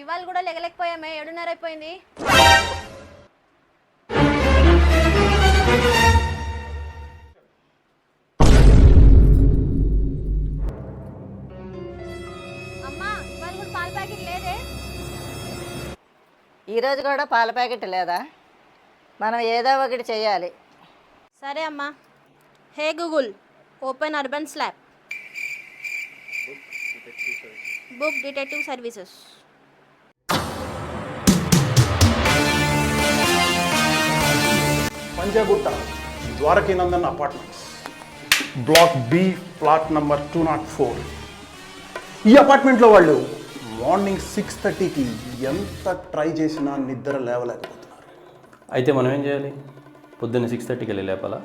ఇవాళ కూడా లెగలేకపోయామే ఏడున్నర అయిపోయింది. అమ్మా ఇవాళ కూడా పాల ప్యాకెట్ లేదే? ఈరోజు కూడా పాల ప్యాకెట్ లేదా? మనం ఏదో ఒకటి చేయాలి. సరే అమ్మా. Hey Google open urban slab. Book detective services. Panjagutta Dwarakinandan apartments. Block B plot number two nought four ఈ అపార్ట్మెంట్లో వాళ్ళు మార్నింగ్ సిక్స్ థర్టీకి ఎంత ట్రై చేసినా నిద్ర లేవలేకపోతున్నారు. అయితే మనం ఏం చేయాలి? పొద్దున్న సిక్స్ థర్టీకి వెళ్ళి లేపాలా?